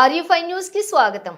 RU five న్యూస్కి స్వాగతం.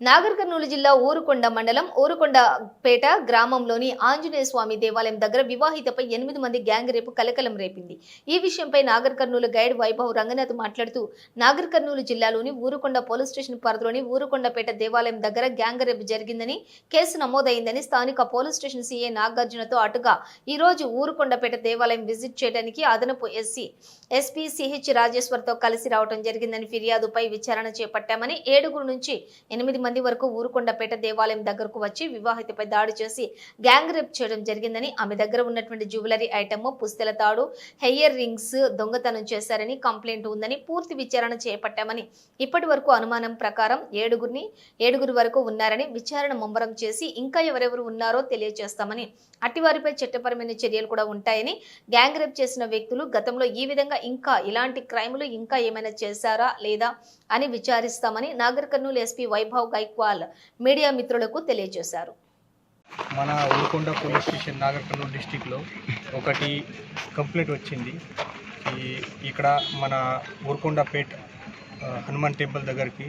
నాగర్ కర్నూలు జిల్లా ఊరుకొండ మండలం ఊరుకొండపేట గ్రామంలోని ఆంజనేయ స్వామి దేవాలయం దగ్గర వివాహితపై ఎనిమిది మంది గ్యాంగ్ రేపు కలకలం రేపింది. ఈ విషయంపై నాగర్ కర్నూలు గైడ్ వైభవ్ రంగనాథ్ మాట్లాడుతూ నాగర్ కర్నూలు జిల్లాలోని ఊరుకొండ పోలీస్ స్టేషన్ పరిధిలోని ఊరుకొండపేట దేవాలయం దగ్గర గ్యాంగ్ రేపు జరిగిందని కేసు నమోదైందని స్థానిక పోలీస్ స్టేషన్ సీఏ నాగార్జునతో అటుగా ఈ రోజు ఊరుకొండపేట దేవాలయం విజిట్ చేయడానికి అదనపు ఎస్సీ ఎస్పీ సిహెచ్ రాజేశ్వర్తో కలిసి రావడం జరిగిందని ఫిర్యాదుపై విచారణ చేపట్టామని ఏడుగురు నుంచి ఎనిమిది మంది వరకు ఊరుకొండపేట దేవాలయం దగ్గరకు వచ్చి వివాహితపై దాడి చేసి గ్యాంగ్ రేప్ చేయడం జరిగిందని ఆమె దగ్గర ఉన్నటువంటి జ్యువెలరీ ఐటమ్ పుస్తెల తాడు హెయిర్ రింగ్స్ దొంగతనం చేశారని కంప్లైంట్ ఉందని పూర్తి విచారణ చేపట్టామని ఇప్పటి వరకు అనుమానం ప్రకారం ఏడుగురిని ఏడుగురు వరకు ఉన్నారని విచారణ ముమ్మరం చేసి ఇంకా ఎవరెవరు ఉన్నారో తెలియజేస్తామని అట్టివారిపై చట్టపరమైన చర్యలు కూడా ఉంటాయని గ్యాంగ్ రేప్ చేసిన వ్యక్తులు గతంలో ఈ విధంగా ఇంకా ఇలాంటి క్రైములు ఇంకా ఏమైనా చేశారా లేదా అని విచారిస్తామని నాగర్ కర్నూలు ఎస్పీ వైభవ్ గైక్వాల్ మీడియా మిత్రులకు తెలియజేశారు. మన ఊరుకొండ పోలీస్ స్టేషన్ నాగర్కర్నూలు డిస్టిక్లో ఒకటి కంప్లైంట్ వచ్చింది. ఈ ఇక్కడ మన ఊరుకొండపేట్ హనుమాన్ టెంపుల్ దగ్గరికి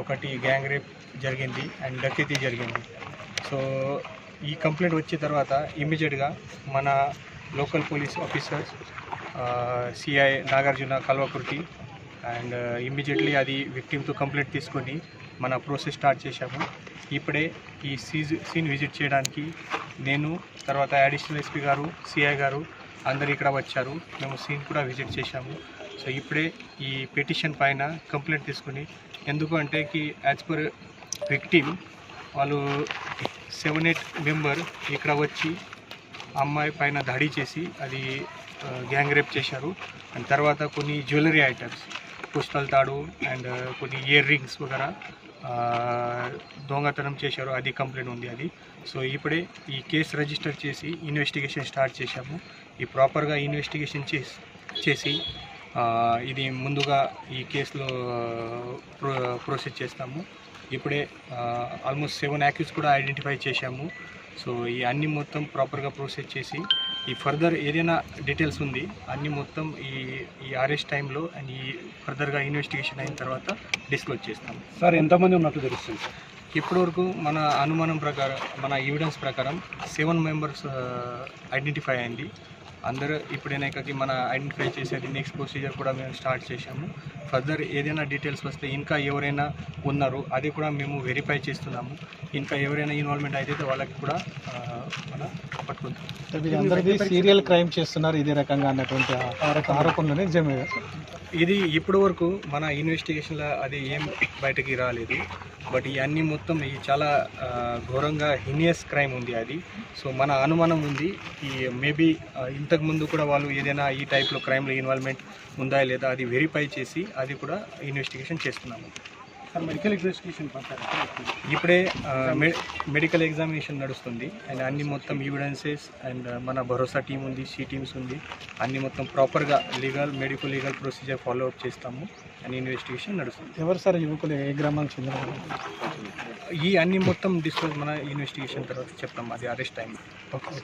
ఒకటి గ్యాంగ్ రేప్ జరిగింది అండ్ డకెతీ జరిగింది. సో ఈ కంప్లైంట్ వచ్చిన తర్వాత ఇమ్మీడియట్గా మన local police officers CI Nagarjuna Kalwakurthy and uh, immediately అది విక్టిమ్తో కంప్లైంట్ తీసుకొని మన ప్రోసెస్ స్టార్ట్ చేశాము. ఇప్పుడే ఈ సీజ్ సీన్ విజిట్ చేయడానికి నేను తర్వాత అడిషనల్ ఎస్పీ గారు సిఐ గారు అందరు ఇక్కడ వచ్చారు. మేము సీన్ కూడా విజిట్ చేశాము. సో ఇప్పుడే ఈ పిటిషన్ పైన కంప్లైంట్ తీసుకుని ఎందుకు అంటే కి యాజ్ పర్ విక్టిమ్ వాళ్ళు సెవెన్ ఎయిట్ మెంబర్ ఇక్కడ వచ్చి అమ్మాయి పైన దాడి చేసి అది uh, గ్యాంగ్ రేప్ చేశారు. అండ్ తర్వాత కొన్ని జ్యువెలరీ ఐటమ్స్ పుస్తల తాడు అండ్ కొన్ని ఇయర్ రింగ్స్ వగర దొంగతనం చేశారు. అది కంప్లైంట్ ఉంది అది. సో ఇప్పుడే ఈ కేసు రిజిస్టర్ చేసి ఇన్వెస్టిగేషన్ స్టార్ట్ చేశాము. ఈ ప్రాపర్గా ఇన్వెస్టిగేషన్ చేసి చేసి ఇది ముందుగా ఈ కేసులో ప్రో ప్రొసీడ్ చేస్తాము. ఇప్పుడే ఆల్మోస్ట్ సెవెన్ యాక్యూస్ కూడా ఐడెంటిఫై చేశాము. సో ఈ అన్ని మొత్తం ప్రాపర్గా ప్రొసీడ్ చేసి ఈ ఫర్దర్ ఏదైనా డీటెయిల్స్ ఉంది అన్ని మొత్తం ఈ ఈ అరెస్ట్ టైంలో అండ్ ఈ ఫర్దర్గా ఇన్వెస్టిగేషన్ అయిన తర్వాత డిస్క్లోజ్ చేస్తాము. సార్ ఎంతమంది ఉన్నట్టు తెలుస్తుంది సార్? ఇప్పటివరకు మన అనుమానం ప్రకారం మన ఎవిడెన్స్ ప్రకారం సెవెన్ మెంబర్స్ ఐడెంటిఫై అయింది. అందరూ ఇప్పుడైనాకకి మన ఐడెంటిఫై చేసేది నెక్స్ట్ ప్రొసీజర్ కూడా మేము స్టార్ట్ చేశాము. ఫర్దర్ ఏదైనా డీటెయిల్స్ వస్తే ఇంకా ఎవరైనా ఉన్నారు అది కూడా మేము వెరిఫై చేస్తున్నాము. ఇంకా ఎవరైనా ఇన్వాల్వ్మెంట్ అయితే వాళ్ళకి కూడా మన పట్టుకుంటాం. సీరియల్ క్రైమ్ చేస్తున్నారు ఇదే రకంగా అన్నటువంటి ఆరోపణలు నిజమే ఇది ఇప్పటి వరకు మన ఇన్వెస్టిగేషన్లో అది ఏం బయటకి రాలేదు. బట్ ఈ అన్ని మొత్తం ఈ చాలా ఘోరంగా హినియస్ క్రైమ్ ఉంది అది. సో మన అనుమానం ఉంది. ఈ మేబీ ఇంతకు ముందు కూడా వాళ్ళు ఏదైనా ఈ టైప్లో క్రైమ్లో ఇన్వాల్వ్మెంట్ ఉందా లేదా అది వెరిఫై చేసి అది కూడా ఇన్వెస్టిగేషన్ చేస్తున్నాము. మెడికల్ ఇన్వెస్టిగేషన్ ఇప్పుడే మెడికల్ ఎగ్జామినేషన్ నడుస్తుంది. అండ్ అన్ని మొత్తం ఎవిడెన్సెస్ అండ్ మన భరోసా టీం ఉంది సి టీమ్స్ ఉంది. అన్ని మొత్తం ప్రాపర్గా legal medical legal procedure follow up చేస్తాము. అండ్ ఇన్వెస్టిగేషన్ నడుస్తుంది. ఎవరు సార్ యువకులు? ఏ గ్రామానికి చెందిన? ఈ అన్ని మొత్తం డిస్క్లోజ్ మన ఇన్వెస్టిగేషన్ తర్వాత చెప్తాం. అది అరెస్ట్ టైం ఓకే.